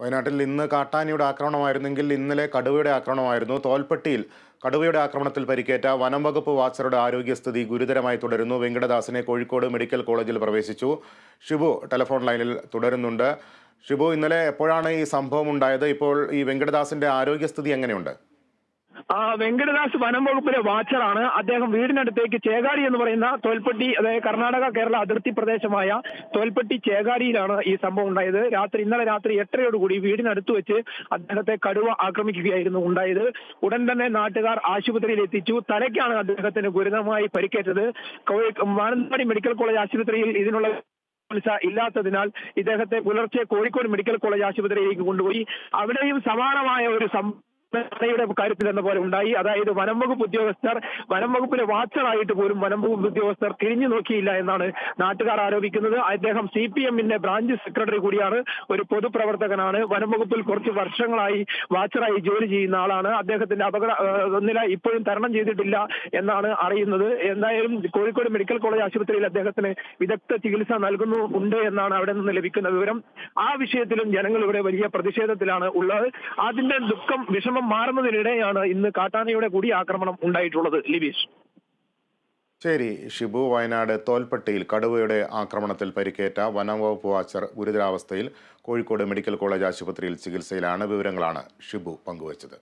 വയനാട്ടിൽ ഇന്ന് കാട്ടാനിയുടെ ആക്രമണമായിരുന്നെങ്കിൽ ഇന്നലെ കടുവയുടെ ആക്രമണമായിരുന്നു. തോൽപ്പെട്ടിയിൽ കടുവയുടെ ആക്രമണത്തിൽ പരിക്കേറ്റ വനം വകുപ്പ് വാച്ചറുടെ ആരോഗ്യസ്ഥിതി ഗുരുതരമായി തുടരുന്നു. വെങ്കടദാസിനെ കോഴിക്കോട് മെഡിക്കൽ കോളേജിൽ പ്രവേശിച്ചു. ഷിബു ടെലിഫോൺ ലൈനിൽ തുടരുന്നുണ്ട്. ഷിബു ഇന്നലെ എപ്പോഴാണ് ഈ സംഭവം ഉണ്ടായത്? ഇപ്പോൾ ഈ വെങ്കടദാസിന്റെ ആരോഗ്യസ്ഥിതി എങ്ങനെയുണ്ട്? വെങ്കടദാസ് വനം വകുപ്പിലെ വാച്ചറാണ്. അദ്ദേഹം വീടിനടുത്തേക്ക് ചേകാരി എന്ന് പറയുന്ന തോൽപ്പെട്ടി അതായത് കർണാടക കേരള അതിർത്തി പ്രദേശമായ തോൽപ്പെട്ടി ചേകാരിയിലാണ് ഈ സംഭവം ഉണ്ടായത്. രാത്രി ഇന്നലെ രാത്രി എട്ടരയോടുകൂടി വീടിനടുത്ത് വെച്ച് അദ്ദേഹത്തെ കടുവ ആക്രമിക്കുകയായിരുന്നു ഉണ്ടായത്. ഉടൻ തന്നെ നാട്ടുകാർ ആശുപത്രിയിൽ എത്തിച്ചു തലയ്ക്കാണ് അദ്ദേഹത്തിന് ഗുരുതരമായി പരിക്കേറ്റത്. മാനന്തവാടി മെഡിക്കൽ കോളേജ് ആശുപത്രിയിൽ ഇതിനുള്ള ചികിത്സ ഇല്ലാത്തതിനാൽ ഇദ്ദേഹത്തെ പുലർച്ചെ കോഴിക്കോട് മെഡിക്കൽ കോളേജ് ആശുപത്രിയിലേക്ക് കൊണ്ടുപോയി. അവിടെയും സമാനമായ ഒരു യുടെ കാര്യത്തിൽ എന്ന പോലെ ഉണ്ടായി. അതായത് വനം വകുപ്പ് ഉദ്യോഗസ്ഥർ വനം വകുപ്പിലെ വാച്ചറായിട്ട് പോലും വനം വകുപ്പ് ഉദ്യോഗസ്ഥർ തിരിഞ്ഞു നോക്കിയില്ല എന്നാണ് നാട്ടുകാർ ആരോപിക്കുന്നത്. അദ്ദേഹം സി പി എമ്മിന്റെ ബ്രാഞ്ച് സെക്രട്ടറി കൂടിയാണ്. ഒരു പൊതുപ്രവർത്തകനാണ്. വനം വകുപ്പിൽ കുറച്ച് വർഷങ്ങളായി വാച്ചറായി ജോലി ചെയ്യുന്ന ആളാണ്. അദ്ദേഹത്തിന്റെ അപകട നില ഇപ്പോഴും തരണം ചെയ്തിട്ടില്ല എന്നാണ് അറിയുന്നത്. എന്തായാലും കോഴിക്കോട് മെഡിക്കൽ കോളേജ് ആശുപത്രിയിൽ അദ്ദേഹത്തിന് വിദഗ്ധ ചികിത്സ നൽകുന്നു ഉണ്ട് എന്നാണ് അവിടെ നിന്ന് ലഭിക്കുന്ന വിവരം. ആ വിഷയത്തിലും ജനങ്ങൾ ഇവിടെ വലിയ പ്രതിഷേധത്തിലാണ് ഉള്ളത്. അതിന്റെ ദുഃഖം വിഷമം മാറുന്നതിനിടെയാണ് ഇന്ന് കാട്ടാനയുടെ കൂടി ആക്രമണം ഉണ്ടായിട്ടുള്ളത് ലിബീഷ് ശരി ഷിബു വയനാട് തോൽപ്പട്ടിയിൽ കടുവയുടെ ആക്രമണത്തിൽ പരിക്കേറ്റ വനം വകുപ്പ് വാച്ചർ ഗുരുതരാവസ്ഥയിൽ കോഴിക്കോട് മെഡിക്കൽ കോളേജ് ആശുപത്രിയിൽ ചികിത്സയിലാണ് വിവരങ്ങളാണ് ഷിബു പങ്കുവച്ചത്.